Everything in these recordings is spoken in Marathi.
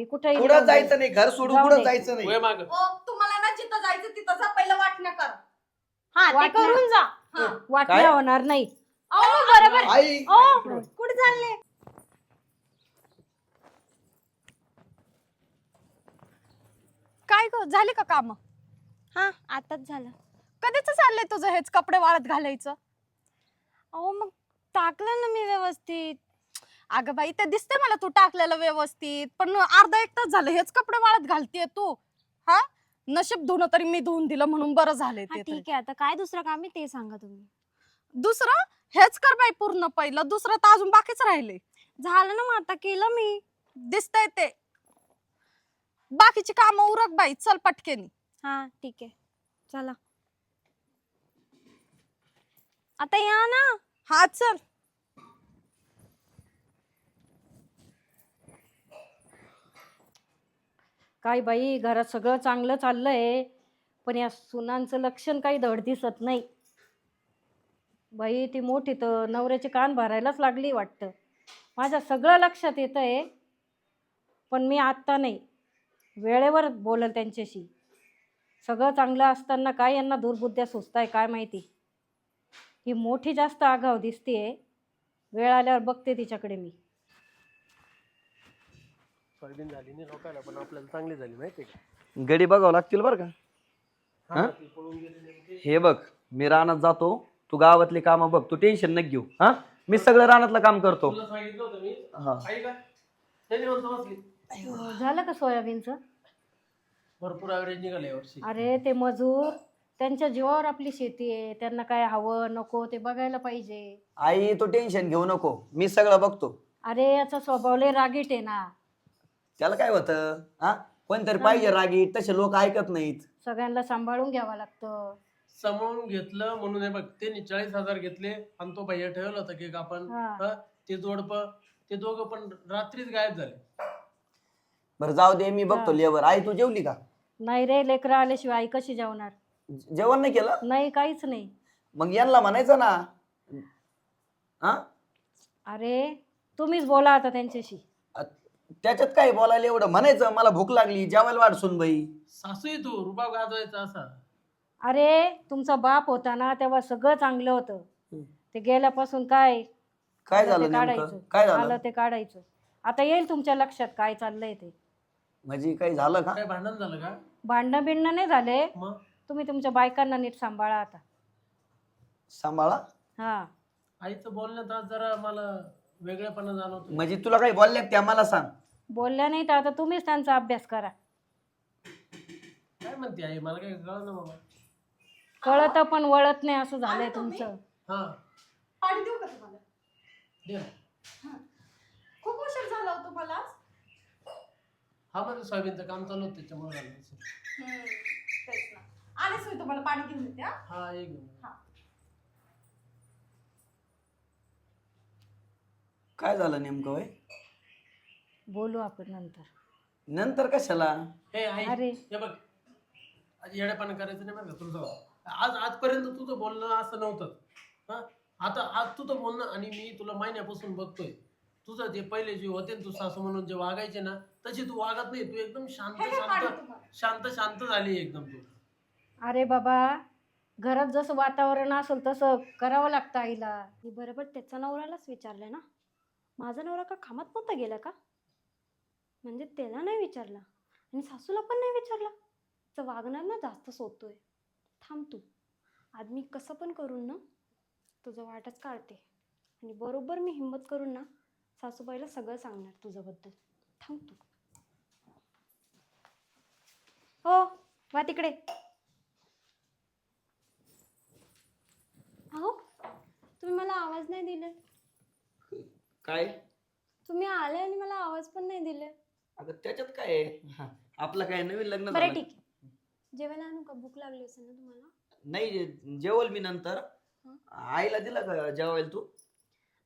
मी कुठे कुठं जायचं नाही? घर सोडून कुठं. जायचं नाही? वय माग. ओ तुम्हाला ना जिथं जायचं तिथं जा पहिलं वाटण्या कर. हा ते करून जा. हा. वाटण्या काय? होणार नाही. अहो बरोबर. आई. ओ कुठे चालले? काय ग झाली का काम? हा. आताच झालं. कधीच चाललंय तुझं हेच कपडे वाळत घालायचं? अहो मग टाकलं ना मी व्यवस्थित. अगं बाई ते दिसतंय मला तू टाकलेलं व्यवस्थित पण अर्धा एक तास झालं हेच कपडे वाळत घालतीये तू. हा? नशीब धुणं तरी मी धुवून दिलं म्हणून बरं झालंय हा ते तरी. ठीक आहे. आता काय दुसरं काम आहे ते सांगा तुम्ही. दुसरं? हेच कर बाई पूर्ण पहिलं दुसरं तर अजून बाकीच राहिले. झालं ना मग आता केलं मी. दिसतंय ते. बाकीची कामं उरक बाई चल पटकेनी. हा ठीक आहे. चला. आता या ना. हा चल. काय बाई घरात सगळं चांगलं चाललंय पण या सुनांचं लक्षण काही धड दिसत नाही. बाई ती मोठी तर नवऱ्याचे कान भरायलाच लागली वाटतं. माझ्या सगळं लक्षात येतं आहे पण मी आत्ता नाही. वेळेवर बोलल त्यांच्याशी. सगळं चांगलं असताना काय यांना दुर्बुद्ध्या सुचताय काय माहिती? ही मोठी जास्त आघाव दिसते आहे वेळ आल्यावर बघते तिच्याकडे मी. सोयाबीन झाली नाही लोकांना पण आपल्याला चांगली झाली माहिती का? गडी बघावं लागतील बरं का? हा हा? ती पळून गेली नेमकी. हे बघ मी रानात जातो तू गावातली कामं बघ तू टेन्शन नक घेऊ. हा? मी सगळं रानातलं काम करतो. तुला सांगितलं होतं मी. हा. बसली झालं का सोयाबीनचं? भरपूर ऍव्हरेज निघाले यावर्षी अरे ते मजूर त्यांच्या जीवावर आपली शेती आहे त्यांना काय हवं नको ते बघायला पाहिजे. आई तू टेन्शन घेऊ नको. मी सगळं बघतो. अरे याचा स्वभाव लय रागीट आहे ना. त्याला काय होतं? हा? कोणतरी पाहिजे रागीट तसे लोक ऐकत नाहीत. सगळ्यांना सांभाळून घ्यावं लागतं. समजून घेतलं म्हणून हे बघ त्यांनी चाळीस हजार घेतले आणि तो भैया ठेवला होता केक आपण. हा. हा, ते जोडप ते दोघं पण रात्रीच गायब झाले. बरं जाऊ दे मी बघतो हा. लेबर. आई तू जेवली का? नाही रे लेकरं आल्याशिवाय आई कशी जेवणार? जे- जेवण नाही केलं? नाही काहीच नाही. मग यांना म्हणायचं ना. हा? अरे तुम्हीच बोला आता त्यांच्याशी. त्याच्यात काय बोलायला एवढं म्हणायचं? मला भूक लागली. जेवायला वाढसून बाई. सासू तू रुबाब गाजवायचा असा. अरे तुमचा बाप होता ना तेव्हा सगळं चांगलं होतं. हम्म. ते गेल्यापासून काय? काय आलं झालं ते नेमकं? काढायचं. काय आलं झालं ते काढायचं. आता येईल तुमच्या लक्षात काय चाललंय ते. म्हणजे काही झालं का? काय भांडण झालं का? भांडणं बिंडणं नाही झाले. मग? तुम्ही तुमच्या बायकांना नीट सांभाळा आता. सांभाळा? हा. आईचं बोलण्यात आज जरा मला वेगळेपणा जाणवतो म्हणजे तुला काही बोलल्या त्या? मला सांग. बोलल्या नाही तर आता तुम्हीच त्यांचा अभ्यास करा. काय म्हणते आई? मला काही कळलं ना बाबा. कळत पण वळत नाही असं झालंय आले तुम्ही? तुमचं. हा. पाणी देऊ का तुम्हाला? दे. खूप उशीर झाला हो तुम्हाला आज? हा माझं सोयाबीनचं काम चालू होतं त्याच्यामुळे झालं असेल. हम्म, तेच ना. आलेच मी तुम्हाला पाणी घेऊन येते हा? हा एक मिनिट. काय झालं नेमकं वय? बोलू आपण नंतर. नंतर कशाला? हे आई अरे. हे बघ. आज येडेपणा करायचं नाही बरं का तुझं. आज आजपर्यंत तुझं बोलणं असं नव्हतं. हा? आता आज तुझं बोलणं आणि मी तुला महिन्यापासून बघतोय. तुझं जे पहिले जे होते ना तू सासू म्हणून जे वागायचे ना तशी तू वागत नाही. तू एकदम शांत शांत शांत शांत झाली एकदम तू. अरे बाबा घरात जसं वातावरण असेल तसं करावं लागतं आईला. मी बरोबर त्याचा नवऱ्यालाच विचारलं ना. माझा नवरा का कामात नव्हता गेला का? म्हणजे त्याला नाही विचारला. आणि सासूला पण नाही विचारला. तर वागणार ना जास्त सोतोय. थांब तू. आज मी कसं पण करून ना तुझं वाटच काढते. आणि बरोबर मी हिंमत करून ना सासूबाईला सगळं सांगणार तुझ्याबद्दल. थांब तू. हो वा तिकडे. अहो तुम्ही मला आवाज नाही दिले. काय तुम्ही आले आणि मला आवाज पण नाही दिले अगं त्याच्यात काय आहे? हा, आपलं काय नवीन लग्न बरं झालं. ठीक आहे. जेवायला आणू का? भूक लागली असेल ना तुम्हाला? नाही जेवल मी नंतर. हं. आईला दिलं का जेवायला तू?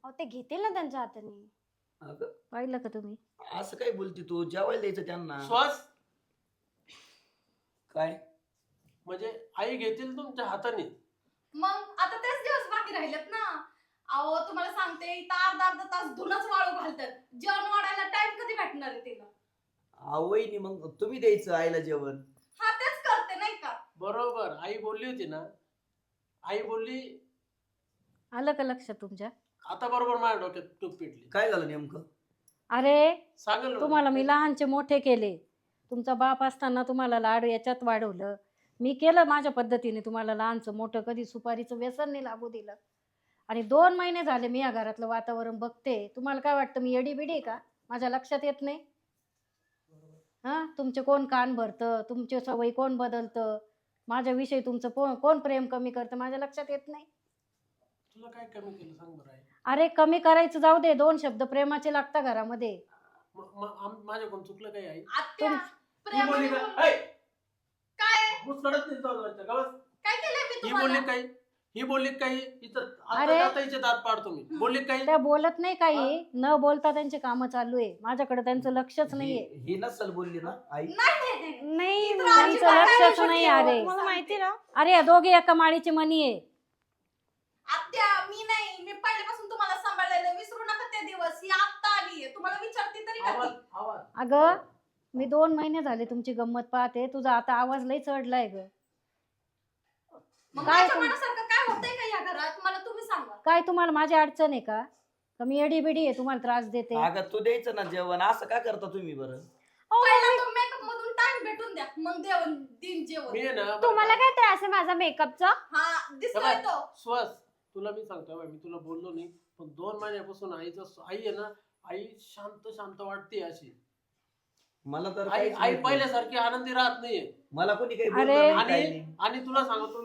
अहो ते घेतील ना त्यांच्या हाताने. अगं, पाहिलं का तुम्ही? असं काय बोलती तू? जेवायला द्यायचं त्यांना. श्वास. काय? म्हणजे आई घेतील तुमच्या हाताने. मग आता तेच दिवस बाकी राहिलेत ना. अहो तुम्हाला सांगते इथं अर्धा अर्धा तास धुनच वाळू घालतात. जेवण वाढायला टाइम कधी भेटणार आहे तिला? वहिनी मग तुम्ही द्यायचं आईला जेवण. हा तेच करते नाही का? बरोबर आई बोलली होती ना. आई बोलली आलं का लक्षात तुमच्या? आता बरोबर माझ्या डोक्यात तूप पिटली. काय झालं नेमकं? अरे सांगेल. तुम्हाला मी लहानचे मोठे केले. तुमचा बाप असताना तुम्हाला लाड याच्यात वाढवलं. मी केलं माझ्या पद्धतीने तुम्हाला लहानचं मोठं कधी सुपारीचं व्यसन नाही लागू दिलं. आणि दोन महिने झाले मी या घरातलं वातावरण बघते. तुम्हाला काय वाटतं मी एडी बिडी का? माझ्या लक्षात येत नाही? हां? तुमचे कोण कान भरतं? तुमचे सवयी कोण बदलतं? माझ्याविषयी तुमचं को- कोण प्रेम कमी करतं? माझ्या लक्षात येत नाही. तुला काय कमी केलं सांग बरं आई अरे कमी करायचं जाऊ दे. दोन शब्द प्रेमाचे लागता घरामध्ये. म- म- आम- माझ्याकडून चुकलं काही आई? आत्या ही बोलली प्रेमाने का? बोल- ऐ, काय? मुसकडत नाही जाऊ द्यायचं. गावात. काय केलंय मी ही तुम्हाला? काही ही बोलली काही? इथं अरे. आता आता हिचे दात पाडतो मी. बोलली काही? त्या बोलत नाही काही. न बोलता त्यांची कामं चालू आहे. माझ्याकडे त्यांचं लक्षच नाहीये. ही ही नसल बोलली ना आई? नाही त्यांचं लक्षच नाही अरे. तुम्हाला माहिती ना. अरे या दोघे एका माळीची मनी आहे. आत्या मी नाही. मी पहिल्यापासून तुम्हाला सांभाळलेलं विसरू नका ते दिवस. ही आत्ता आली तुम्हाला विचारते तरी का आवाज ती? आवाज. अगं मी दोन महिने झाले तुमची गंमत पाहते. तुझा आता आवाज लई चढलाय ग. मग काय माझ्या तुम- मनासारखं काय होतंय का या घरात? मला तुम्ही सांगा. काय तुम्हाला माझी अडचण आहे का? का मी एडी बिडी आहे तुम्हाला त्रास देते? अगं तू द्यायचं ना जेवण. असं का करता तुम्ही बरं? पहिला तो मेकअप मधून टाइम भेटून द्या. मग देऊन दिन जेवण. आहे ना तुम्हाला? काय त्रास आहे माझा मेकअपचा हा दिसतोय तो. श्वास. तुला मी सांगतो बाई, मी तुला बोललो नाही पण दोन महिन्यापासून आईचं आई आहे ना आई शांत शांत वाटते अशी. मला तर आई काहीच आई नाही. पहिल्यासारखी आनंदी राहत नाहीये. मला कोणी काही अरे. बोललं नाही, काही आणि नाही. आणि तुला सांगतो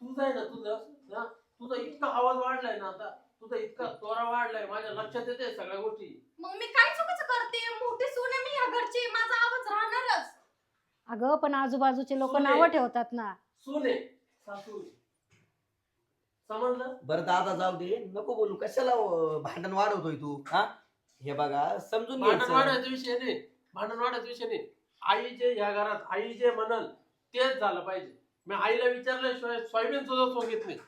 तुझं आहे ना तुझं ना तुझा इतका आवाज वाढलाय ना आता. तुझा इतका तोरा वाढलाय माझ्या लक्षात येते सगळ्या गोष्टी. मग मी काय चुकीचं करते? मोठी सून आहे मी ह्या घरची माझा आवाज राहणारच. अगं पण आजूबाजूचे लोक सुने. नावं ठेवतात ना. सुने सासू समजलं? बरं दादा जाऊ दे. नको बोलू. कशाला अं, भांडण वाढवतोय तू हा? हे बघा समजून भांडण घ्यायचं. वाढायचा विषय नाही. भांडण वाढायचा विषय नाही. आई जे ह्या घरात आई जे म्हणल तेच झालं पाहिजे. मी आईला विचारल्याशिवाय सोयाबीन सुद्धा सोंगित नाही.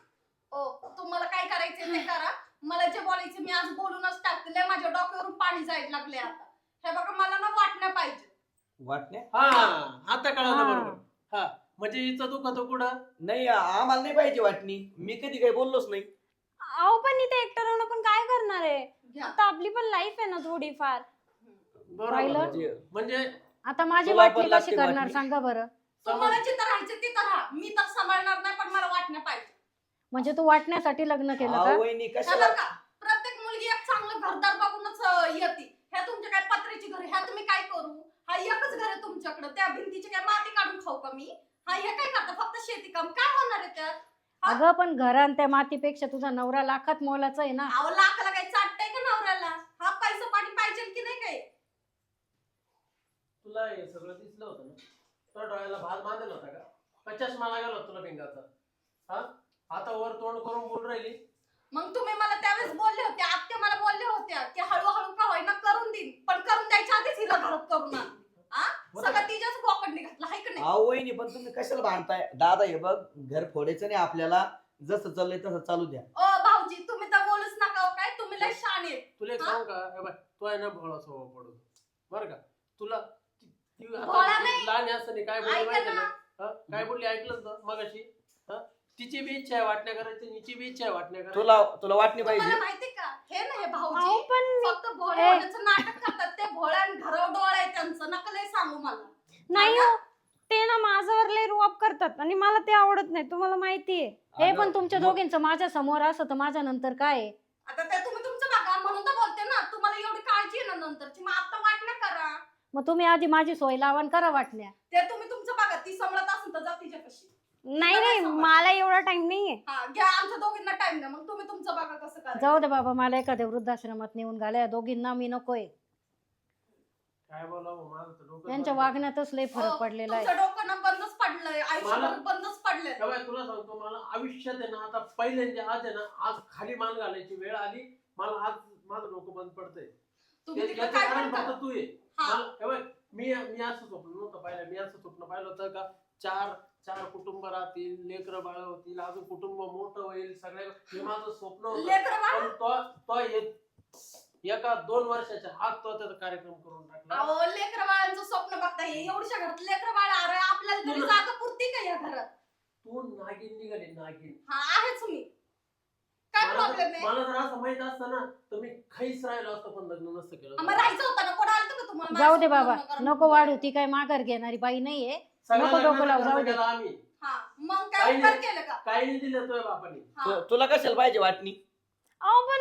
ओ तुम्हाला काय करायचं ते करा. मला जे बोलायचं मी आज बोलूनच टाकले माझ्या डोक्यावरून पाणी जायला लागले आता. हे बघा मला ना वाटण्या पाहिजे. वाटण्या हा आता कळालं हा. बरोबर. हा म्हणजे हिचं दुखत कुठं? नाही आम्हाला नाही पाहिजे वाटणी. मी कधी काही बोललोच नाही. अहो पण इथे एकटं राहून पण काय करणार आहे? घ्या. आता आपली पण लाईफ आहे ना थोडीफार. बरोबर. पाहिलं? म्हणजे म्हणजे आता माझी तुला पण वाटणी लागते कशी करणार वाटणी? सांगा बरं. तुम्हाला जिथं राहायचं तिथं राहा. मी तर सांभाळणार नाही पण मला वाटण्या पाहिजे. म्हणजे तू वाटण्यासाठी लग्न केलं का? वहिनी हे कशाला? बघा प्रत्येक मुलगी एक चांगलं घरदार बघूनच अं, येते. ह्या तुमच्या काय पत्र्याची घर ह्या तुम्ही काय करू? हा एकच घर आहे तुमच्याकडे. त्या भिंतीची काय माती काढून खाऊ का मी? हा हे काय करता? फक्त शेती काम? काय होणार आहे त्यात? अगं पण घरान त्या मातीपेक्षा तुझा नवरा लाखात मोलाचा आहे ना. अहो लाखाला काही चाटतंय का नवऱ्याला? हा पैसा पाणी पाहिजे की नाही काय तुला हे सगळं दिसलं होतं ना? तुला डोळ्याला भात बांधलेला होता का? चष्मा लागला होता तुला भिंगाचा? हा? आता वर तोंड करून बोल राहिली? मग तुम्ही मला त्यावेळेस बोलले होते आत्या मला बोलल्या होत्या की हळूहळू का होईना करून देईन पण करून द्यायच्या आधीच हिला घरात करून आण. हा? सगळं तिच्याच बोकडने घातलं हाय का नाही? अहो वहिनी पण तुम्ही कशाला भांडताय? दादा हे बघ घर फोडायचं नाही आपल्याला. जसं चाललंय तसं चालू द्या. ओ भाऊजी तुम्ही तर बोलूच नका हो काय? तुम्ही लय शान आहेत. तुला एक हा? सांगू का? हे बाय तू आहे ना भोळा स्वभाव पडून. बरं का? तुला ती- नाही. लहान असताना काय बोलली ऐका माहिती ना. ना हा? काय बोलली? ऐकलं ना? मगाशी? हा? तिची बी इच्छा आहे वाटण्या करायची हिची बी इच्छा आहे वाटण्या करायची. तुला तुला वाटणी तुम्हाला पाहिजे माहिती का? हे ना हे अहो भाऊजी पण फक्त भोळे ए. होण्याचं नाटक करतात. ते भोळ्या घरावर डोळ आहे त्यांचं. नका लय सांगू मला. नाही हो ते ना माझ्यावर लय रुआब करतात आणि मला ते आवडत नाही. तुम्हाला माहितीये. हे अगं, पण तुमच्या मग- दोघींचं. माझ्यासमोर असं तर माझ्या नंतर काय आहे? आता ते तुम्ही तुमचं बघा. म्हणून तर बोलते ना. तुम्हाला एवढी काळजी आहे ना नंतरची. मग आता वाटण्या करा. मग तुम्ही आधी माझी सोय लावण करा वाटण्या. ते तुम्ही तुमचं बघा ती सांभाळत असेल तर जा तिच्यापाशी. नाही नाही मला एवढा टाइम नाहीये. हा घ्या आमच्या दोघींना टाइम मग तुम्ही तुमचं बघा कसं करा जाऊ दे बाबा मला एखाद्या वृद्धाश्रमात नेऊन घाल्या. दोघींना मी नकोय. काय बोलावं माझं तर डोकं यांच्या बंद. वागण्यातच लय फरक हो, पडलेला आहे. तुमचं डोकं ना बंदच पडलंय. आयुष्यभर मला- बंदच पडलंय. बाय तुला सांगतो मला आयुष्यात आहे ना आता पहिल्यांदा आज आहे ना आज खाली मान घालायची वेळ आली. मला आज माझं डोकं बंद पडतंय. तुम्ही तिकडे काय कारण फक्त तू आहे हा. मला- हे बघ, मी मी असं स्वप्न नव्हतं पाहिलं. मी असं स्वप्न पाहिलं होतं का चार चार कुटुंब राहतील लेकरं बाळ होतील अजून कुटुंब मोठं होईल सगळ्या हे माझं स्वप्न होतं. लेकरं बाळ? पण तो तो एका दोन वर्षाच्या आत तो त्याचा कार्यक्रम करून टाकला. अहो लेकर बाळांचं स्वप्न बघता हे एवढ्या घरात लेकर बाळ अरे आपल्याला तरी जागा पुरती का या घरात? तू नागिन निघाली नागिन. हा आहेच मी. काय मला प्रॉब्लेम जर- आहे? मला जर असं माहीत असतं ना तर मी खाईच राहिलो असतो पण लग्न नसतं केलं. मग राहायचं होतं जाऊ दे बाबा नको? वाढू ती काय माघार घेणारी बाई नाहीये. नको डोकं लावू, जाऊ दे. केला आम्ही. हा मग काही काय उपकार नाही. केलं का? काही नाही दिलं तुझ्या बापाने. हा. तु- तुला कशाला पाहिजे वाटणी? अहो पण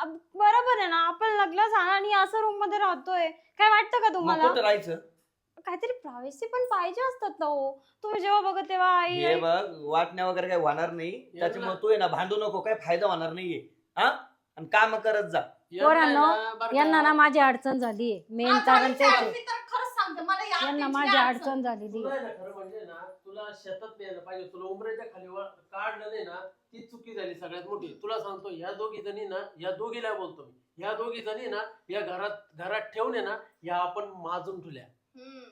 अब- बरोबर आहे ना आपण लग्न झालं आणि असं रूममध्ये राहतोय. काय वाटतं का मग तुम्हाला? कुठं राहायचं? काहीतरी प्रायव्हसी पण पाहिजे असतात ना हो. तुम्ही जेव्हा बघत तेव्हा आई हे आई- बघ वाटण्या वगैरे काही होणार नाही. त्याच्यामुळे तू आहे ना भांडू नको काही फायदा होणार नाहीये. हा? आणि काम करत जा. पोरांनो, यांना ना माझी अडचण झाली मेन कारण मी तेच काय- आहे मी तर खरंच सांगते मला या यांना आत्याची माझी अडचण. झालेली तुला आहे ना खरं म्हणजे ना तुला शेतात न्यायला पाहिजे तुला उमरेच्या खाली वर काढलं नाही ना ती चुकी झाली सगळ्यात मोठी. तुला सांगतो या दोघी जणी ना या दोघीला बोलतो मी. या दोघी जणी ना या घरात घरात ठेवून आहे ना या आपण माजून ठेवल्या. हम्म.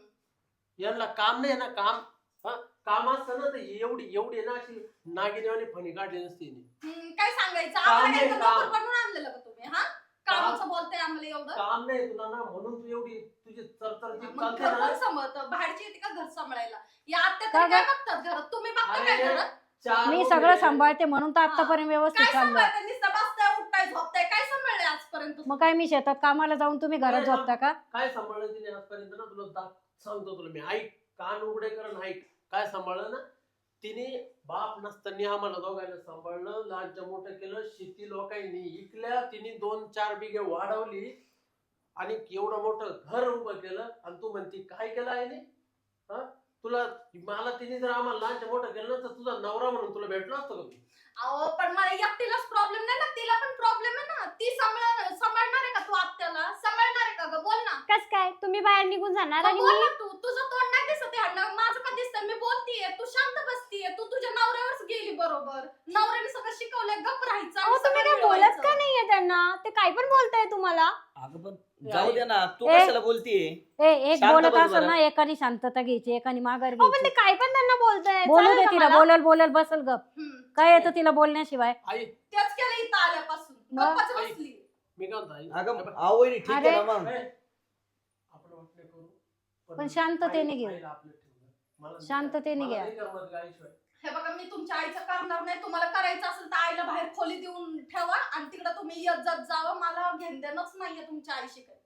यांना काम नाही ना काम हा काम असतं ना तर एवढी एवढी ना अशी नागिनेवानी फणी काढली नसती हिने. हम्म, काय सांगायचं? काम आहे, काम. नोकर बनवून आणलेलं का तुम्ही हा? कामाचं बोलताय आम्हाला एवढं. काम नाही तुला ना म्हणून तू एवढी तुझी चरचर जी मग चालते घर ना. कोण सांभाळतं बाहेरची येते का घर सांभाळायला? या आत्या का तरी काय? बघतात घरात? तुम्ही बघता काय अरे, घरात? चार मी सगळं. सांभाळते म्हणून तर. आतापर्यंत व्यवस्थित काय चाललंय सांभाळताय नुसतं बसताय उठताय झोपताय. काय सांभाळलंय आजपर्यंत मग काय मी शेतात कामाला जाऊन तुम्ही घरात नाही, झोपता का? काय सांभाळलं तिने आजपर्यंत ना? तुला दा- सांगतो तुला मी. ऐक कान उघडे कर आणि ऐक. काय सांभाळलं ना? तिने बाप नसताना आम्हाला दोघांना सांभाळलं लहानच्या मोठं केलं शेती लोकांनी इकल्या तिने दोन चार बिघे वाढवली आणि एवढं मोठं घर उभं केलं. आणि तू म्हणती काय केलं आहे हा? तुला मला तिने जर आम्हाला लहानच्या मोठं केलं ना तर तुझा नवरा म्हणून तुला भेटलो असतो का अहो पण मला एकटीलाच प्रॉब्लेम नाही ना तिला पण प्रॉब्लेम आहे ना. ती सांभाळ सांभाळणार आहे का तू आत्याला? सांभाळणार आहे का ग? बोल ना. कस काय? तुम्ही बाहेर निघून जाणार आणि बोल मी ना तू तुझं तोंड नाही दिसत आहे अण्णा माझं का दिसतंय मी बोलतीये तू शांत बसतीये तू तुझ्या नवऱ्यावरच गेली बरोबर नवऱ्याने सगळं शिकवलंय गप राहायचं अहो तुम्ही सगळं काय बोलत मिळवायचं. का नाहीये त्यांना ते काय पण बोलताय तुम्हाला अगं पण जाऊ दे ना तू ए. कशाला बोलतीये ए एक शांत बोलत बस असेल जरा. ना एकाने शांतता घ्यायची एकाने माघार अहो पण ते घ्यायची काय पण त्यांना बोलताय बोलू चालेल दे का तिला मला? बोलल बोलल बसल गप हम्म. काय येतं तिला बोलण्याशिवाय आई तेच केलं इथं आल्यापासून मग? गप्पच आई. बसली मी काय म्हणतो आई अगं हे बघ, आवय ठीक आहे अरे. ना मग ए, आपण वाटणे करू पण शांततेने आई- घे. आईला आपलं ठेवू. मला नाही शांततेने मला घ्या. नाही करमत गं आईशिवाय. हे बघा मी तुमच्या आईचं करणार नाही. तुम्हाला करायचं असेल तर आईला बाहेर खोली देऊन ठेवा आणि तिकडे तुम्ही येत जात जावं. मला घेण देणंच नाहीये तुमच्या आईशी काही.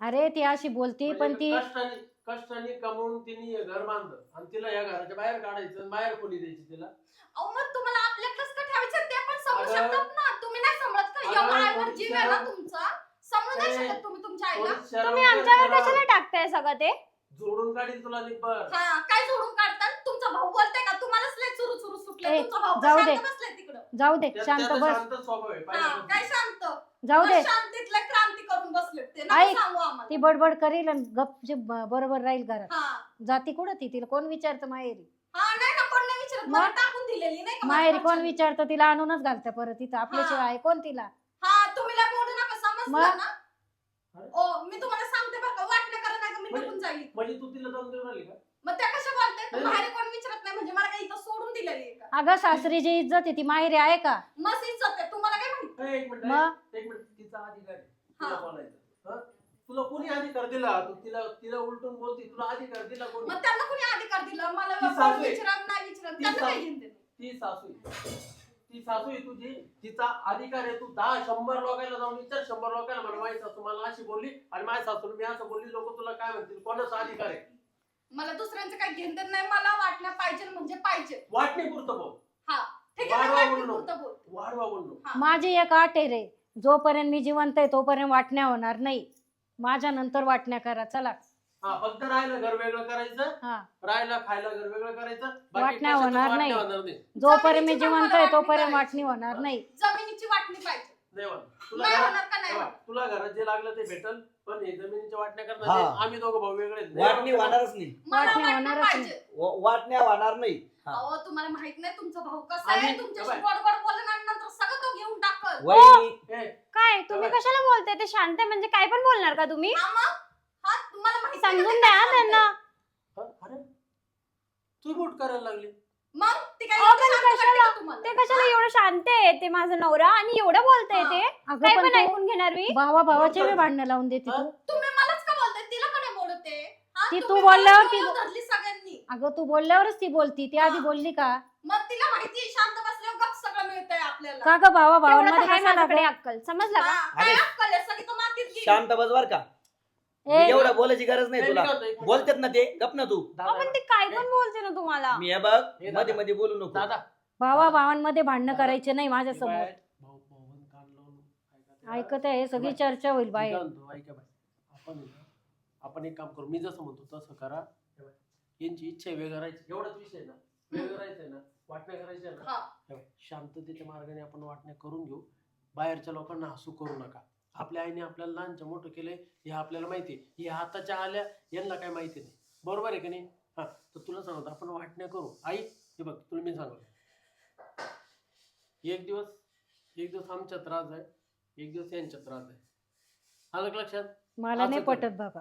अरे ती अशी बोलती पण म्हणजे ती कष्टाने कष्टाने कमवून तिने हे घर बांधलं आणि तिला या घराच्या बाहेर काढायचं आणि बाहेर खोली द्यायची तिला. अहो मग तुम्हाला आपल्याकडे का ठेवायचं? ते पण समजू अगं- शकतात ना. तुम्ही नाही समजत का? अगं, एवढा आईवर जीव आहे ना तुमचा. समजू नाही शकत तुम्ही तुमच्या आईला. शरम तुम्ही आमच्यावर. कशाला टाकताय सगळं ते? जोडून काढील तुला निब्बर हा काय जोडून काढतात तुमचा भाऊ बोलताय का तुम्हालाच लय चुरू चुरू सुटले. ए, तुमचा भाऊ जाऊ दे. शांत बसलाय तिकडं. जाऊ दे शांत त्याचा बस. शांत स्वभाव आहे हा पहिल्यापासून. काय शांत? जाऊ दे. शांतीतलं क्रांती करून बसले ते. ऐक, नाही सांगू ती आम्हाला बडबड करेल आणि गपचे बरोबर राहील घरात. हा. जाती कुठं ती? तिला कोण विचारतं माहेरी? हा नाही ना कोण नाही विचारत. मग? मला टाकून दिलेली नाही का माझ्या माहेरी कोण? विचारतं? तिला आणूनच घालतं परत तिथं आपल्याशिवाय आहे कोण तिला? हा तुम्ही लय बोलू नका समजलं मग? ना. अरे? ओ मी तुम्हाला सांगते बरं का. वाटणं करा नाही का मी म्हणजे- निघून जाईल. म्हणजे तू तिला दम देऊन आली का? मग त्या कशा कोण विचारत नाही? म्हणजे मला काही इथं सोडून दिलेली आहे का? अगं सासरीची इज्जत आहे ती माहेरी आहे का? मस्त इज्जत आहे. तुम्हाला काय माहिती? ए, एक मिनिट मग? ए, एक मिनिट तिचा अधिकार आहे. तिला हा. बोलायचं हा? तुला कोणी अधिकार दिला? तू तिला तिला उलटून बोलती तुला अधिकार दिला कोणी? मग त्यांना कोणी अधिकार दिला? मला ती कोण सासू आहे. विचारत नाही विचारत? ती त्यांना काय सासू. घेऊन देणं? ती सासू आहे. ती सासू आहे तुझी. तिचा अधिकार आहे. तू दहा शंभर लोकांना जाऊन विचार. शंभर लोकांना मला माझी सासू मला अशी बोलली. आणि माझ्या सासूला मी असं बोलली लोक तुला काय म्हणतील? कोणाचा अधिकार आहे? मला दुसऱ्यांचं काही घेऊन देत नाही मला वाटणं पाहिजे म्हणजे पाहिजे. वाटणी पुरतं बोल. ठीक आहे वाढवा मी बोलू नको. वाटणीपुरतं बोल. वाढवा बोललो. हा. माझी एक आट आहे रे जोपर्यंत मी जिवंत आहे तोपर्यंत वाटण्या होणार नाही. माझ्या नंतर वाटण्या करा चला. हा फक्त राहिलं घर वेगळं करायचं हा. राहिला खायला घर वेगळं करायचं बाकी वाटण्या होणार वाटण्या नाही. होणार नाही. जोपर्यंत मी जिवंत आहे तोपर्यंत. वाटणी होणार नाही. जमिनीची वाटणी पाहिजे. नाही. तुला नाही घरात होणार का नाही होणार? तुला घरात जे लागलं ते भेटल पण हे जमिनीच्या वाटण्या करणार हा. नाही. आम्ही दोघं भाऊ वेगळे आहेत. वाटणी होणारच नाही. मला वाटणी वाटणं होणारच पाहिजे. व- वाटण्या होणार नाही. हा. अहो तुम्हाला माहीत नाही तुमचा भाऊ कसा आहे? आम्ही- तुमच्याशी. गोड गोड बोलून आणि नंतर सगळं तो घेऊन टाकल. वहिनी काय? तुम्ही तेव्हा- कशाला बोलताय? ते शांत आहे म्हणजे काय पण बोलणार का तुम्ही? हा मग? हा तुम्हाला माहीत नाही समजून द्या त्यांना. हा, अरे. तू बोट करायला लागली. मग ती काय अहो, एवढं पण शांत वाटते कशाला? तुम्हाला? ते कशाला एवढं शांत आहे ते माझा नवरा आणि एवढं बोलतंय ते अगं काय पण पण तू ऐकून घेणार मी भावा भावाचे. बी भांडणं लावून देते? तू तुम्ही मलाच का बोलताय तिला का नाही बोलते हा? ती तू तुम्ही बोलल्यावर ती- डोळं धरली सगळ्यांनी अगं तू बोलल्यावरच ती बोलती ती आधी. बोलली का मग तिला माहिती शांत बसल्यावर गप सगळं मिळतंय आपल्याला का ग भावा तेवढं तर भावांमध्ये आहे कसा माझ्याकडे अक्कल समजलं का हा, काय अरे. अक्कल आहे? सगळी तर मातीत गेली. शांत बस बर का एवढं बोलायची गरज नाही तुला मी. बोलतात ना ते गप ना तू आपण ते काय पण बोलते तुम्हाला. मी हे बघ हे दादा. मध्ये मध्ये बोलू नको. दादा. भावा भावांमध्ये भांडणं करायचे नाही माझ्या हे समोर बाय, भाऊ भाऊबंद कान लावून ऐका ते. ऐकत आहे सगळी. चर्चा होईल मी बाहेर. काय म्हणतो, ऐका बाय. आपण आहे ना, आपण एक काम करू मी जसं म्हणतो तसं करा. हे बाय, यांची इच्छा आहे वेगळं राहायची. एवढाच विषय आहे ना? वेगळं राहायचंय ना? वाटण्या करायच्या ना? हा. हे बाय, शांततेच्या मार्गाने आपण वाटण्या करून घेऊ. बाहेरच्या लोकांना हसू करू नका. आपल्या आईने आपल्याला लहानच्या मोठं केलंय हे आपल्याला माहिती आहे. हे हाताच्या आल्या यांना काय माहिती नाही. बरोबर आहे का नाही? हा तर तुला सांगतो आपण वाटण्या करू. आई हे बघ तुला मी सांगतो. एक दिवस एक दिवस आमच्या त्रास आहे एक दिवस यांच्या त्रास आहे. आलं का लक्षात? मला नाही करू. पटत बाबा.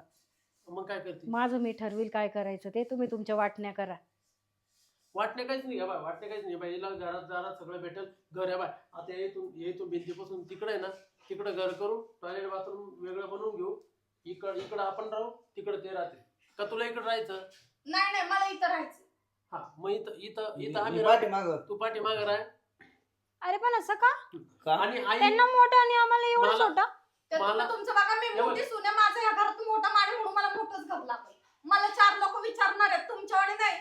मग काय करते? माझं मी ठरविल काय करायचं ते तुम्ही तुमच्या वाटण्या करा. वाटणे काहीच नाही बाय वाटणे काहीच नाही. बाई हिला घरात दारात सगळं भेटेल. घर आहे बाय. आता येथून येथून भिंतीपासून तिकडे आहे ना तिकडे घर करू टॉयलेट बाथरूम वेगळं बनवून घेऊ. इकडं इकडं आपण राहू तिकडे ते राहते का तुला इकडे राहायचं? नाही नाही मला इथं राहायचं हा मग इथं इथं इथं आम्ही राहू. पाठीमागं. तू पाठीमागं राह. अरे पण असं का? आणि आई त्यांना मोठं आणि आम्हाला एवढं मला- छोटं? तर तुम्ही मला- तुमचं बघा मी. मोठी सुने माझं या घरात मोठा माने म्हणून मला मोठंच घर लागलं. मला चार लोक विचारणार आहेत तुमच्याकडे नाही.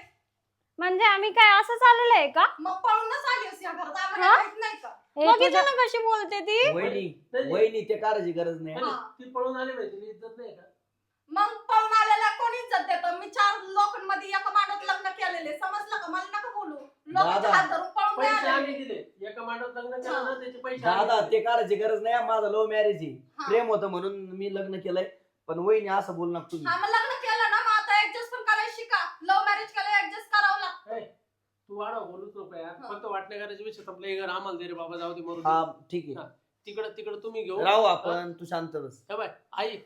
म्हणजे आम्ही काय असं चाललेलं आहे का? मग पळूनच आली असं या घरात आम्हाला हा? माहीत नाही का? बघितलं ना कशी बोलते ती? वहिनी नाही. वहिनी ते करायची गरज नाही. ती पळून आली माहिती इज्जत नाही का? मग पळून आलेला कोणी इज्जत देतं मी चार लोकांमध्ये एका मांडत लग्न केलेले. समजलं का? मला नका बोलू. लोकांचे दादा. हात धरून पळून नाही पैसे आले. आम्ही दिले. एका मांडवात लग्न केलं ना त्याचे पैसे दादा आम्ही ते दिले. करायची गरज नाही माझं लव्ह मॅरेज आहे. हा. प्रेम होतं म्हणून मी लग्न केलंय. पण वहिनी असं बोल नका तुम्ही. हा लग्न केलं ना मग आता ऍडजस्ट पण करायला शिका. लव्ह मॅरेज केलं ऍडजस्ट करावं लागतं. ए, तू वाढव बोलूच नको यार. हा. फक्त वाटण्या करायचे विषय संपले. हे घर आम्हाला दे रे बाबा जाऊ दे मरू हा. ठीक आहे. तिकडं तिकडं तुम्ही घेऊ. राहू आपण तू शांत बस. हे बाय आई.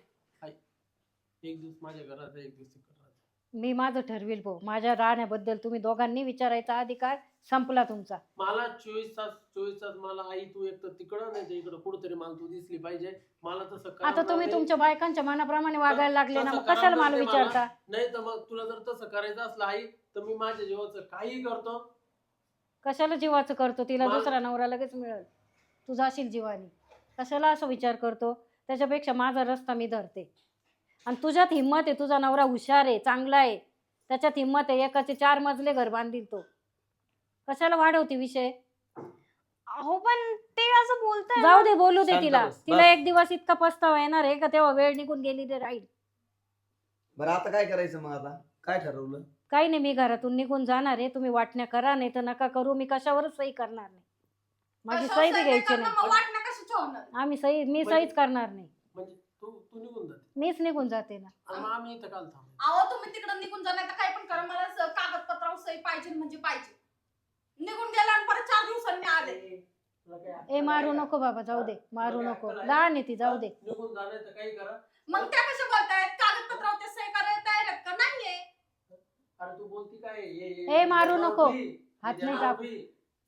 एक दिवस माझ्या घरात एक दिवस तिकडे राहते. मी माझं ठरविल भाऊ. माझ्या राहण्याबद्दल तुम्ही दोघांनी विचारायचा अधिकार संपला तुमचा. मला चोवीस तास चोवीस तास मला आई तू एक तर तिकडं नाही तर इकडं कुठंतरी मला तू दिसली पाहिजे. मला तसं आता तुम्ही नाही. तुमच्या बायकांच्या मनाप्रमाणे वागायला लागले ना तसं मग कशाला मला नाही मला. विचारता? नाही तर मग तुला जर तसं करायचं असलं आई तर मी माझ्या जीवाचं काही करतो. कशाला जीवाचं करतो? तिला मला- दुसरा नवरा लगेच मिळेल. तू जाशील जीवानी. कशाला असं विचार करतो? त्याच्यापेक्षा माझा रस्ता मी धरते. आणि तुझ्यात हिंमत आहे तुझा नवरा हुशार आहे चांगला आहे. त्याच्यात हिंमत आहे एकाचे चार मजले घर बांधील तो. कशाला वाढवते विषय? अहो पण ते असं बोलताय जाऊ दे बोलू दे शांत तिला. बस, तिला बस. एक दिवस इतका पस्तावा येणार आहे का? तेव्हा वेळ निघून गेली ते राहील. बरं आता काय करायचं मग आता? काय ठरवलं? काही नाही मी घरातून निघून जाणार आहे. तुम्ही वाटण्या करा नाही तर नका करू. मी कशावरच सही करणार नाही. माझी कशावर सही बी सही घ्यायची नाही. मग वाटणं कशाची होणार? आम्ही सही मी सहीच करणार नाही. तू तू निघून जाते. मीच निघून जाते ना. आणि मग आम्ही इथं काल थांबू अहो तुम्ही तिकडे निघून जा नाही तर काय पण करा मला स- कागदपत्रावर सही पाहिजे म्हणजे पाहिजे. निघून गेला आणि परत चार दिवसांनी आले. ए मारू? नको बाबा जाऊ दे मारू नको? लहान आहे ती जाऊ दे. निघून जाणे तर काही करा. मग त्या कशा बोलतायत कागदपत्रावर ते सही करायला तयार आहेत का? नाहीये. अरे तू बोलती काय? ये- ये- ए, मारू नको. हात नाही टाक.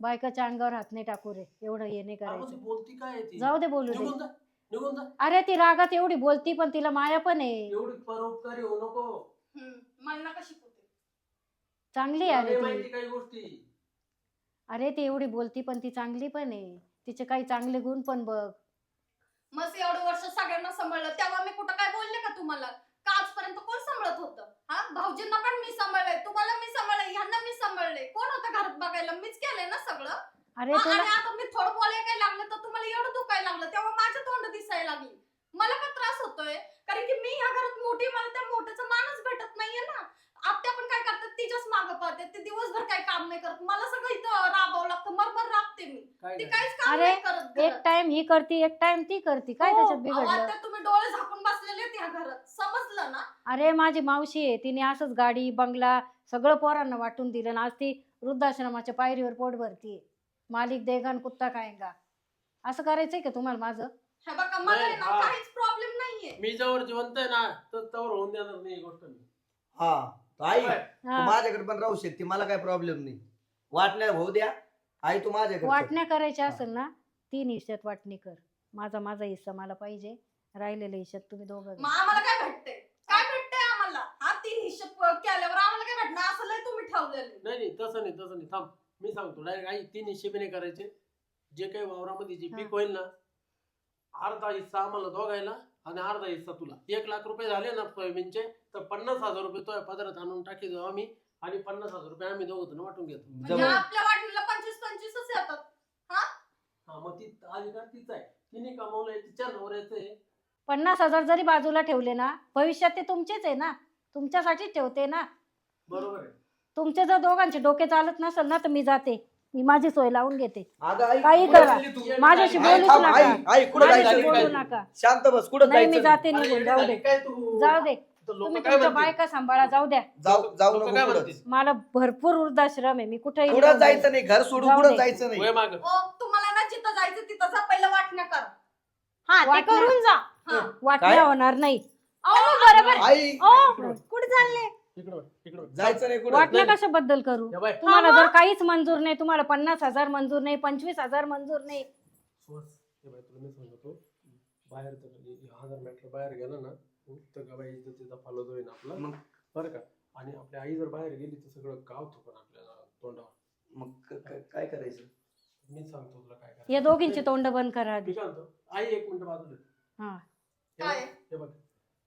बायकाच्या अंगावर हात नाही टाकू रे. एवढं हे नाही अरे मग ती करायचं. बोलती काय आहे ती? जाऊ दे बोलू दे. निघून जा. निघून जा. अरे ती रागात एवढी बोलती पण तिला माया पण आहे. एवढी परोपकारी होऊ नको. हम्म, मला नका शिकू ते. चांगली आहे नाही ती. माहिती काही गोष्टी. अरे ती एवढी बोलती पण ती चांगली पण आहे. तिचे काही चांगले गुण पण बघ. मस्त एवढं वर्ष सगळ्यांना सांभाळलं. तेव्हा मी कुठं काय बोलले का तुम्हाला? का आजपर्यंत कोण सांभाळत होतं? हा? भाऊजींना पण मी सांभाळलंय. तुम्हाला मी सांभाळलंय. ह्यांना मी सांभाळलंय. कोण होतं घरात बघायला? मीच केलंय ना सगळं. अरे तुला आणि आता मी थोडं बोलायला काय लागलं? तर तुम्हाला एवढं दुखायला लागलं. तेव्हा माझं तोंड दिसायला लागली. मला का त्रास होतोय? कारण की मी ह्या घरात मोठी मला त्या मोठ्याचा मानच भेटत नाहीये ना. आत्या पण काय करतात? तिच्याच मागं पाहते ते दिवसभर काय काम नाही करत. मला सगळं इथं राबावं लागतं. मरमर राबते मी. काय ती नाही. काहीच काम अरे, नाही करत एक घरात. टाइम ही करती एक टाइम ती करती. काय हो, त्याच्यात अहो, बिघडलं आत्या तुम्ही डोळे झाकून बसलेले आहेत ह्या घरात. समजलं ना? अरे माझी मावशी आहे. तिने असंच गाडी बंगला सगळं पोरांना वाटून दिलं ना आज ती वृद्धाश्रमाच्या पायरीवर पोट भरतीये. मालिक देगान कुत्ता खायंगा असं करायचंय का तुम्हाला माझं? हे बघा मला आहे ना नाही, हा. काहीच प्रॉब्लेम नाहीये. मी जवळ जिवंत आहे ना तर तवर होऊन देणार नाही ही गोष्ट मी. हा तर आई. तू हा. माझ्याकडे पण राहू शकते मला काय प्रॉब्लेम नाही. वाटण्या होऊ द्या आई तू माझ्याकडे वाटण्या करायच्या असेल ना तीन हिश्श्यात वाटणी कर. माझा माझा हिस्सा मला पाहिजे राहिलेल्या हिश्श्यात तुम्ही दोघं घ्या. मग आम्हाला काय भेटते काय भेटतंय आम्हाला? हा तीन हिशोब केल्यावर आम्हाला काय भेटणार? असं लय तुम्ही ठेवलेले नाही नाही तसं नाही तसं नाही. थांब. मी सांगतो डायरेक्ट आई तीन हिशेबी नाही करायचे. जे काही वावरामध्ये जे पीक होईल ना अर्धा हिस्सा आम्हाला दोघायला आणि अर्धा हिस्सा तुला. एक लाख रुपये झाले ना सोयाबीनचे तर पन्नास हजार रुपये तो पदरात आणून टाकी जाऊ आम्ही आणि पन्नास हजार रुपये आम्ही दोघं जण वाटून घेतो. म्हणजे जमलं. आपल्या वाटणीला पंचवीस पंचवीसच येतात. हा? मग ती अधिकार तिचा आहे. तिने कमवलंय तिच्या नवऱ्याचं आहे पन्नास हजार जरी बाजूला ठेवले ना भविष्यात ते तुमचेच आहे ना. तुमच्यासाठीच ठेवते ना. बरोबर आहे. तुमचे जर दोघांचे डोके चालत नसेल ना तर मी जाते. मी माझी सोय लावून घेते. अगं आई काही कुठं करा. चालली तू? माझ्याशी आई, बोलूच थांब, नका. आई, कुठं माझ्याशी जायचं? बोलू नका. शांत बस कुठं नाही मी जायचं? जाते निघून. जाऊ दे. काय तू? जाऊ दे. तर लोक तुम्ही काय तुमच्या म्हणतील? बायका सांभाळा जाऊ द्या. जाऊ जाऊ लोकं नको काय कुठं. म्हणतील? मला भरपूर वृद्धाश्रम आहे. मी कुठेही कुठं जायचं. नाही? घर सोडून जाऊ कुठं दे. जायचं नाही? वय माग. ओ तुम्हाला ना जिथं जायचं तिथं जा पहिलं वाटण्या कर. हा ते करून जा. हा. वाटण्या काय? होणार नाही. अहो बरोबर. आई. ओ कुठे चालले? इकडं बघ, इकडं बघ. जायचं नाही कुठं. वाटण्या नाही. कशाबद्दल करू? बाय. तुम्हाला हा, जर काहीच मंजूर नाही तुम्हाला पन्नास हजार मंजूर नाही पंचवीस हजार मंजूर नाही. सोड. हे बाय तुला मी सांगतो बाहेर जर हा जर मॅटर बाहेर गेला ना तर गबाई इज्जतीचा फॉलो होईल आपला. मग? बरं का? आणि आपली आई जर बाहेर गेली तर सगळं गाव थोपण आपल्याला तोंडावर. मग क- क- काय करायचं? मी सांगतो तुला काय या. दोघींची तोंड बंद करा मी आधी. काय म्हणतो आई एक मिनिट बाजूला. हा. हे काय? बघ, हे बघ.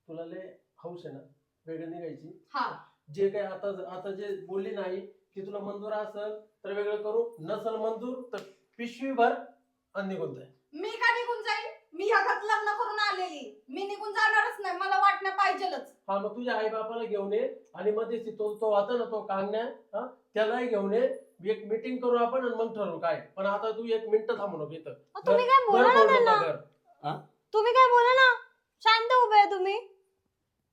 तुला लय हौस आहे ना? वेगळं निघायची. हा. जे काही आता आता जे बोलली नाही की तुला मंजूर असेल तर वेगळं करू नसल मंजूर तर पिशवी भर आणि निघून जाय. मी का निघून जाईल? मी ह्या घरात लग्न करून आलेली. मी निघून जाणारच नाही. मला वाटण्या पाहिजेलच. हा मग तुझ्या आई बापाला घेऊन ये आणि मध्ये तो तो होता ना तो कांगण्या हा त्यालाही घेऊन ये. एक मीटिंग करू आपण आणि मग ठरवू काय. पण आता तू एक मिनिट थांबू नको इथं. तुम्ही काय बोला ना त्यांना? तुम्ही काय बोला ना? शांत उभे आहे तुम्ही.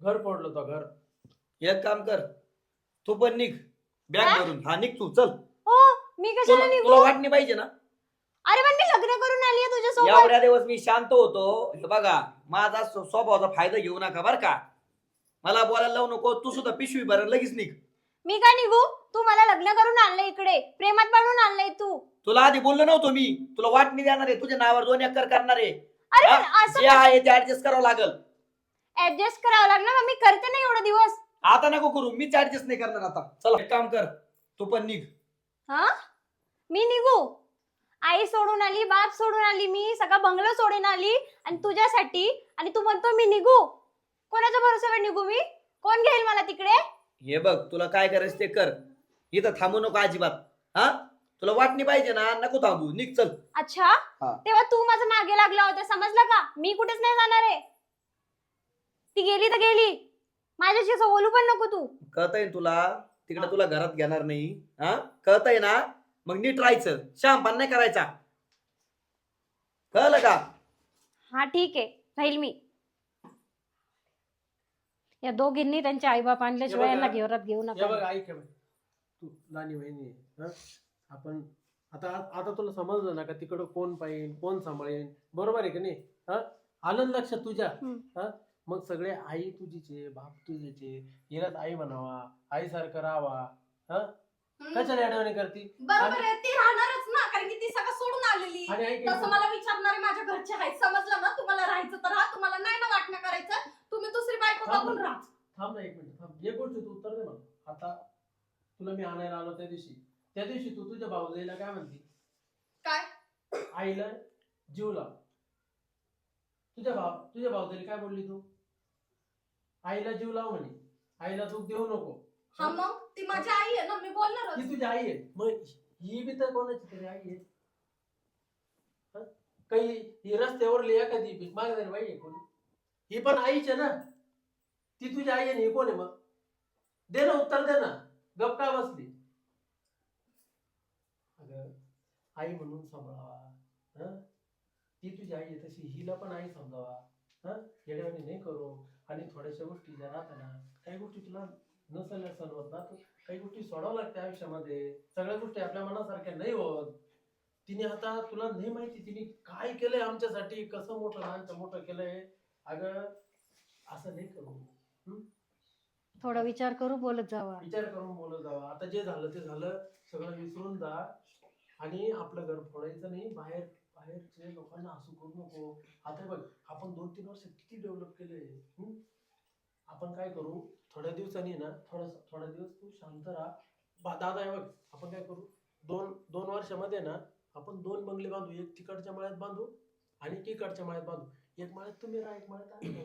घर फोडलं तो घर. एक काम कर तू पण निघ. बॅग? भरून. हा निघ तू चल. हो मी कशाला तुला निघू? तुला वाटणी पाहिजे ना? अरे पण मी लग्न करून आली आहे तुझ्यासोबत. एवढ्या दिवस मी शांत होतो. हे बघा माझा स्व- स्वभावाचा फायदा घेऊ नका बर का? मला बोलायला लावू नको. तू सुद्धा पिशवी भर लगेच निघ. मी काय निघू? तू मला लग्न करून आणलंय इकडे. प्रेमात पाडून आणलंय तू. तुला आधी बोललो नव्हतो मी. तुला वाटणी देणार आहे. तुझ्या नावावर दोन एकर करणार आहे. अरे हा? असं जे आहे ते ऍडजस्ट करावं लागल. ऍडजस्ट करावं लागणार. मग मी करते ना एवढा दिवस. आता नको करू. मीच ऍडजस्ट नाही करणार आता. चला. एक काम कर. तू पण निघ. हा? मी निघू? आई सोडून आली बाप सोडून आली मी सगळा बंगलो सोडून आली आणि तुझ्यासाठी आणि तू म्हणतो मी निघू. कोणाच्या भरोश्यावर निघू मी? कोण घेईल मला तिकडे? हे बघ तुला काय करायचं ते कर. इथं थांबू नको अजिबात. हा? तुला वाटणी पाहिजे ना? नको थांबू. निघ चल. अच्छा? हा. तेव्हा तू माझं मागे लागला होता. समजलं का? मी कुठेच नाही जाणार आहे. ती गेली तर गेली. माझ्याशी असं बोलू पण नको तू. कळतंय तुला? तिकडे तुला घरात घेणार नाही. हा? कळतंय ना? मग नीट राहायचं. शामपान नाही करायचा. कळलं का? हा ठीक आहे. राहील मी. या दोघींनी त्यांचे आईबाप आणल्याशिवाय. यांना घरात घेऊ हे नका बघ ऐक हे बघ. तू लहानी वहिनी आहे, हा? आपण आता आता तुला समजलं ना का तिकडं कोण पाहिजे कोण सांभाळेल बरोबर आहे का नाही? हा? आलं ना लक्षात तुझ्या. हा? मग सगळे आई तुझीचे बाप तुझेचे हिलाच आई म्हणावा आई सारखं राहावा हा? हम्म. कशाला अडवणी करती? बरोबर आहे ती राहणारच ना कारण की ती सगळं सोडून आलेली आणि ऐक तसं मला विचारणारे माझ्या घरचे आहेत समजलं ना तुम्हाला राहायचं तर राहा तुम्हाला नाही ना वाटणं करायचं तुम्ही दुसरी बायको थांब. बघून राहा. थांब ना एक मिनिट थांब. एक गोष्ट तू उत्तर दे मला. आता तुला मी आणायला आलो त्या दिवशी. त्या दिवशी तू तुझ्या भाऊजाईला काय म्हणती? काय? आईला जीव लाव. तुझ्या भाव तुझ्या भाऊजाईला काय बोलली तू? आईला जीव लाव म्हणे. आईला दुःख देऊ नको. हा मग? ती माझी आई आहे ना? मी बोलणारच. ही तुझी आई आहे. मग ही बी तर कोणाची तरी आई आहे. हं? काही ही रस्त्यावर एखादी भीक मागणारी बाई आहे कोणी. ही पण आईच आहे ना? ती तुझी आई आहे आणि ही कोण आहे मग? दे ना उत्तर दे ना. गप का बसली? अगं आई म्हणून सांभाळावा. हं? ती तुझी आई आहे तशी. हिला पण आई समजावा. हं? येड्यावानी नाही करू. आणि थोड्याशा गोष्टी ज्या राहतात ना काही गोष्टी तुला नसल्या सण होत ना तू काही गोष्टी सोडावं लागते आयुष्यामध्ये. सगळ्या गोष्टी आपल्या मनासारख्या नाही होत. तिने आता तुला नाही माहिती तिने काय केलंय आमच्यासाठी कसं मोठं लहानचं मोठं केलंय. अगं असं नाही करू. थोडा विचार करू बोलत जावा. विचार करून बोलत जावा. आता जे झालं ते झालं. सगळं विसरून जा. आणि आपलं घर फोडायचं नाही. बाहेर बाहेरचे लोकांना हसू करू नको आता हे बघ आपण दोन तीन वर्ष किती डेव्हलप केले आपण काय करू? थोड्या दिवसांनी ना थोडा थोड्या दिवस तू शांत राहा. बा दादा आहे बघ आपण काय करू? दोन दोन वर्षामध्ये ना आपण दोन बंगले बांधू एक तिकडच्या माळ्यात बांधू आणि एक इकडच्या माळ्यात बांधू. एक माळ्यात तुम्ही राहा एक माळ्यात आम्ही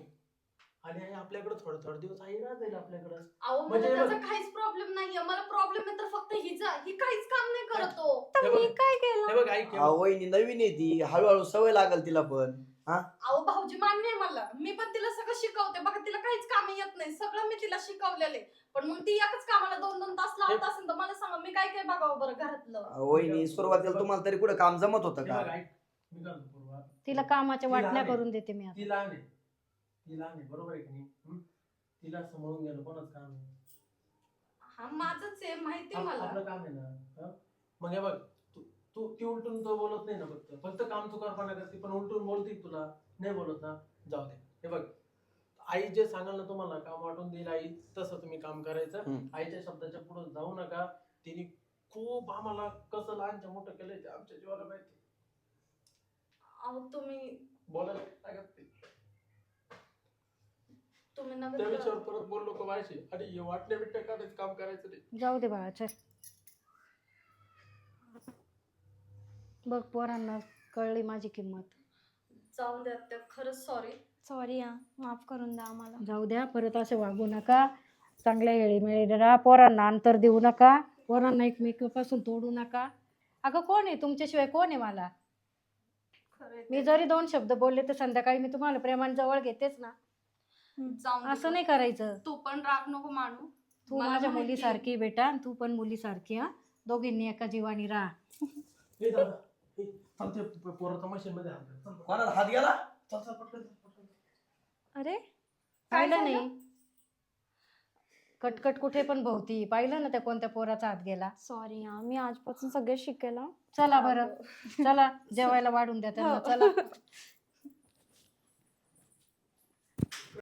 आणि आई आपल्याकडे थोडे थोडे दिवस आई जाईल आपल्याकडे. अहो मला म्हणजे त्याचा काहीच प्रॉब्लेम नाहीये. मला प्रॉब्लेम आहे तर फक्त हिचा. ही काहीच काम नाही करत हो. तर हे बघ- मी काय केलं? हे बघ ऐक हे बघ. अहो, वहिनी नवीन आहे ती. हळूहळू सवय लागल तिला पण. अहो भाऊजी मान्य आहे मला. मी पण तिला सगळं शिकवते. बघा तिला काहीच काम येत नाही. सगळं मी तिला शिकवलेले पण मग ती एकच कामाला दोन दोन तास लावत असेल तर मला सांगा मी काय काय बघावं बरं घरातलं? अहो, वहिनी सुरुवातीला तुम्हाला तरी कुठे काम जमत होतं हे का? बघ ऐक मी काय म्हणतो पूर्वा. तिला कामाच्या वाटण्या. करून देते मी आता. ती लहान आहे. ती लहान आहे बरोबर आहे की नाही? हं? तिला सांभाळून घेणं कोणाच काम आहे? हा माझच आहे माहिती आहे आप- मला. आपलं काम आहे ना हं? मग हे बघ तू तू ती उलटून तो बोलत नाही ना फक्त. फक्त काम तू करताना करते पण उलटून बोलते तुला? नाही बोलत ना? जाऊ दे. हे बघ आई जे सांगाल ना तुम्हाला काम वाटून देईल आई तसं तुम्ही काम करायचं. आईच्या शब्दाच्या पुढे जाऊ नका. तिने खूप आम्हाला कसं लहानच्या मोठं केलंय ते आमच्या जीवाला माहिती अहो तुम्ही बोलायला लागत नाही. तुम्ही त्या परत बोल आणि हे वाटण्या बिटण्या काढायचं काम करायचं नाही. जाऊ दे बाळा चल बघ पोरांना कळली माझी किंमत. जाऊन द्या त्या खरंच सॉरी सॉरी हा. माफ करून द्या आम्हाला. जाऊ द्या परत असे वागू नका. चांगल्या येळीमेळी राहा पोरांना अंतर देऊ नका. पोरांना एकमेकापासून तोडू नका. अगं कोण आहे? तुमच्याशिवाय कोण आहे मला? मी जरी दोन शब्द बोलले तर संध्याकाळी मी तुम्हाला प्रेमाने जवळ घेतेच ना. जाऊन असं तू. नाही करायचं तू पण राग नको मानू तू मला माझ्या माहिती. मुलीसारखी बेटा आणि तू पण मुलीसारखी हा दोघींनी एका जीवानी राहा हे दादा हे, थांब ते प- पोराचा मशीन मध्ये हात घाल. चल, चल. कोणाला हात गेला चल, चल, पटकन, पटकन. अरे पाहिलं झालं? नाही कटकट कुठे पण भोवती पाहिलं ना त्या कोणत्या पोराचा हात गेला सॉरी हा मी आजपासून सगळे शिकेल हा. चला बरं चला जेवायला वाढून द्या त्यांना चला